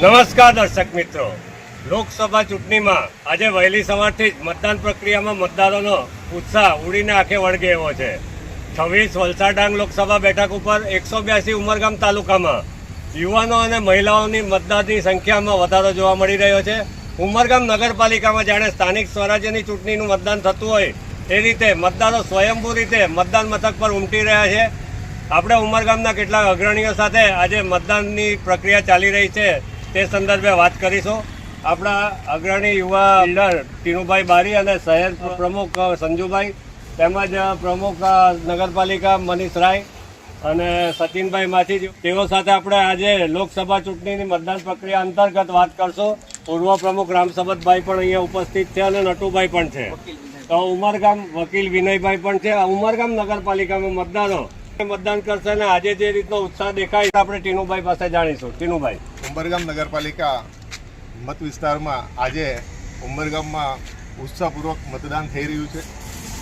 નમસ્કાર દર્શક મિત્રો. લોકસભા ચૂંટણીમાં આજે વહેલી સવારથી જ મતદાન પ્રક્રિયામાં મતદારોનો ઉત્સાહ ઉડીને આંખે વળગે એવો છે. છવ્વીસ વલસાડ ડાંગ લોકસભા બેઠક ઉપર એકસો બ્યાસી ઉમરગામ તાલુકામાં યુવાનો અને મહિલાઓની મતદારની સંખ્યામાં વધારો જોવા મળી રહ્યો છે. ઉમરગામ નગરપાલિકામાં જાણે સ્થાનિક સ્વરાજ્યની ચૂંટણીનું મતદાન થતું હોય એ રીતે મતદારો સ્વયંભૂ રીતે મતદાન મથક પર ઉમટી રહ્યા છે. આપણે ઉમરગામના કેટલાક અગ્રણીઓ સાથે આજે મતદાનની પ્રક્રિયા ચાલી રહી છે. તે સંદર્ભે વાત કરીશું. આપણા અગ્રણી યુવા લીડર ટીનુભાઈ બારી અને શહેર પ્રમુખ સંજુભાઈ, તેમજ પ્રમુખ નગરપાલિકા મનીષ રાય અને સચિનભાઈ માથી તેઓ સાથે આપણે આજે લોકસભા ચૂંટણીની મતદાન પ્રક્રિયા અંતર્ગત વાત કરશું. પૂર્વ પ્રમુખ રામસબતભાઈ પણ અહીંયા ઉપસ્થિત છે અને નટુભાઈ પણ છે. તો ઉમરગામ વકીલ વિનયભાઈ પણ છે. ઉમરગામ નગરપાલિકામાં મતદારો મતદાન કરશે અને આજે જે રીતનો ઉત્સાહ દેખાય આપણે ટીનુભાઈ પાસે જાણીશું. ટીનુભાઈ. ઉંબરગામ નગરપાલિકા મત વિસ્તારમાં આજે ઉંબરગામમાં ઉત્સાહપૂર્વક મતદાન થઈ રહ્યું છે.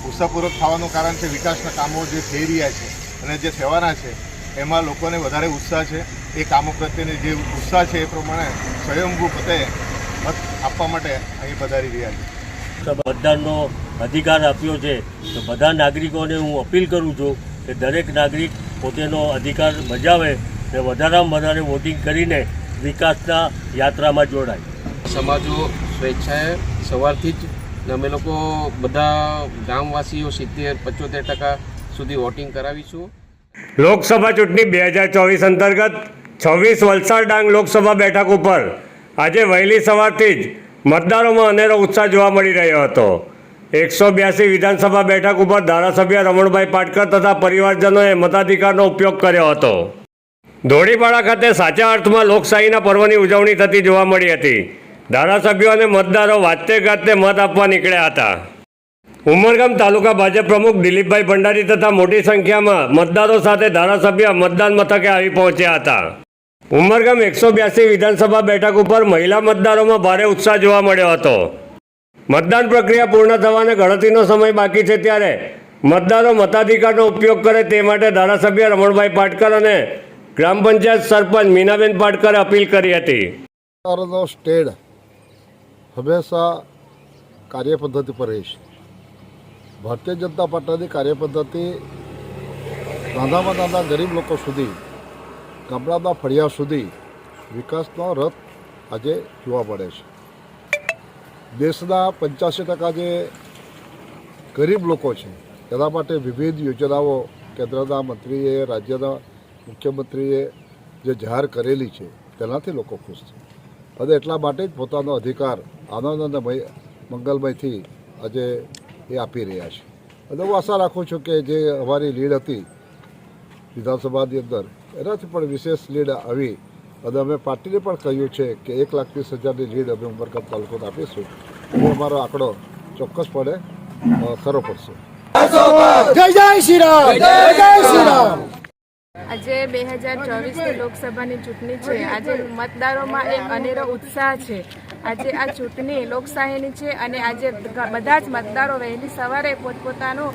ઉત્સાહપૂર્વક થવાનું કારણ છે વિકાસના કામો જે થઈ રહ્યા છે અને જે થવાના છે, એમાં લોકોને વધારે ઉત્સાહ છે. એ કામો પ્રત્યેની જે ઉત્સાહ છે એ પ્રમાણે સ્વયંભૂ પોતે મત આપવા માટે અહીં પધારી રહ્યા છે. મતદાનનો અધિકાર આપ્યો છે. તો બધા નાગરિકોને હું અપીલ કરું છું કે દરેક નાગરિક પોતેનો અધિકાર બજાવે ને વધારામાં વધારે વોટિંગ કરીને વિકાસના યાત્રામાં જોડાય. સમાજો સ્વેચ્છાએ સવારથી જ ને અમે લોકો બધા ગામવાસીઓ સિત્તેર પંચોતેર ટકા સુધી વોટિંગ કરાવીશું. લોકસભા ચૂંટણી બે હજાર ચોવીસ અંતર્ગત છવ્વીસ વલસાડ ડાંગ લોકસભા બેઠક ઉપર આજે વહેલી સવારથી જ મતદારોમાં અનેરો ઉત્સાહ જોવા મળી રહ્યો હતો. એકસો બ્યાસી વિધાનસભા બેઠક ઉપર ધારાસભ્ય રમણભાઈ પાટકર તથા પરિવારજનોએ મતાધિકારનો ઉપયોગ કર્યો હતો. ધોળીપાડા ખાતે સાચા અર્થમાં લોકશાહીના પર્વની ઉજવણી થતી જોવા મળી હતી. ધારાસભ્યો અને મતદારો વાતે ગાતે મત આપવા નીકળ્યા હતા. ઉમરગામ તાલુકા ભાજપ પ્રમુખ દિલીપભાઈ ભંડારી તથા મોટી સંખ્યામાં મતદારો સાથે ધારાસભ્ય મતદાન મથકે આવી પહોંચ્યા હતા. ઉમરગામ એકસો બ્યાસી વિધાનસભા બેઠક ઉપર મહિલા મતદારોમાં ભારે ઉત્સાહ જોવા મળ્યો હતો. મતદાન પ્રક્રિયા પૂર્ણ થવાને ગણતરીનો સમય બાકી છે ત્યારે મતદારો મતાધિકારનો ઉપયોગ કરે તે માટે ધારાસભ્ય રમણભાઈ પાટકર અને ગ્રામ પંચાયત સરપંચ મીનાબેન પાટકરે અપીલ કરી હતી. સરકારનો સ્ટેડ હંમેશા કાર્યપદ્ધતિ પર રહે છે. ભારતીય જનતા પાર્ટીની કાર્યપદ્ધતિ નાનામાં નાના ગરીબ લોકો સુધી, ગામડાના ફળિયા સુધી વિકાસનો રથ આજે જોવા મળે છે. દેશના પંચ્યાસી ટકા જે ગરીબ લોકો છે, તેના માટે વિવિધ યોજનાઓ કેન્દ્રના મંત્રીએ રાજ્યના મુખ્યમંત્રીએ જે જાહેર કરેલી છે તેનાથી લોકો ખુશ છે. અને એટલા માટે જ પોતાનો અધિકાર આનંદ અને મંગલમયથી આજે એ આપી રહ્યા છે. અને હું આશા રાખું છું કે જે અમારી લીડ હતી વિધાનસભાની અંદર એનાથી પણ વિશેષ લીડ આવી. અને અમે પાર્ટીને પણ કહ્યું છે કે એક લાખ ત્રીસ હજારની લીડ અમે ઉમરગામ તાલુકાને આપીશું. એ અમારો આંકડો ચોક્કસપણે ખરો પડશે. આજે બે હજાર ચોવીસની લોકસભાની ચૂંટણી છે. આજે મતદારોમાં એક અનેરો ઉત્સાહ છે. આજે આ ચૂંટણી લોકશાહીની છે અને આજે બધા જ મતદારો વહેલી સવારે પોતપોતાનું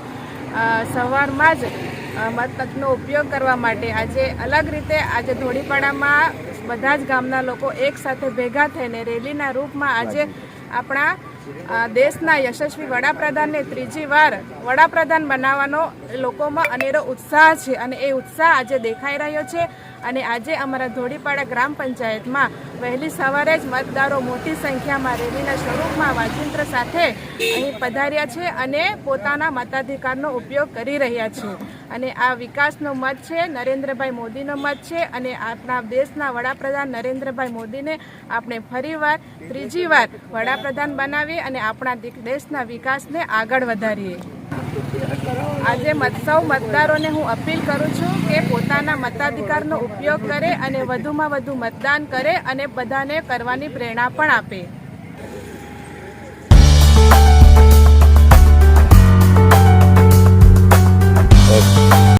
સવારમાં જ અ, મતનો ઉપયોગ કરવા માટે આજે અલગ રીતે આજે ધોળીપાડામાં બધા જ ગામના લોકો એકસાથે ભેગા થઈને રેલીના રૂપમાં આજે આપણા દેશના યશસ્વી વડાપ્રધાનને ત્રીજી વાર વડાપ્રધાન બનાવવાનો લોકોમાં અનેરો ઉત્સાહ છે અને એ ઉત્સાહ આજે દેખાઈ રહ્યો છે. અને આજે અમારા ધોળીપાડા ગ્રામ પંચાયતમાં વહેલી સવારે જ મતદારો મોટી સંખ્યામાં રેલીના સ્વરૂપમાં વાજિંત્ર સાથે અહીં પધાર્યા છે અને પોતાના મતાધિકારનો ઉપયોગ કરી રહ્યા છે. અને આ વિકાસનો મત છે, નરેન્દ્રભાઈ મોદીનો મત છે અને આપણા દેશના વડાપ્રધાન નરેન્દ્રભાઈ મોદીને આપણે ફરીવાર ત્રીજી વાર વડાપ્રધાન બનાવીએ અને આપણા દેશના વિકાસને આગળ વધારીએ. આજે સૌ મતદારોને હું અપીલ કરું છું કે પોતાના મતાધિકારનો ઉપયોગ કરે અને વધુમાં વધુ મતદાન કરે અને બધાને કરવાની પ્રેરણા પણ આપે.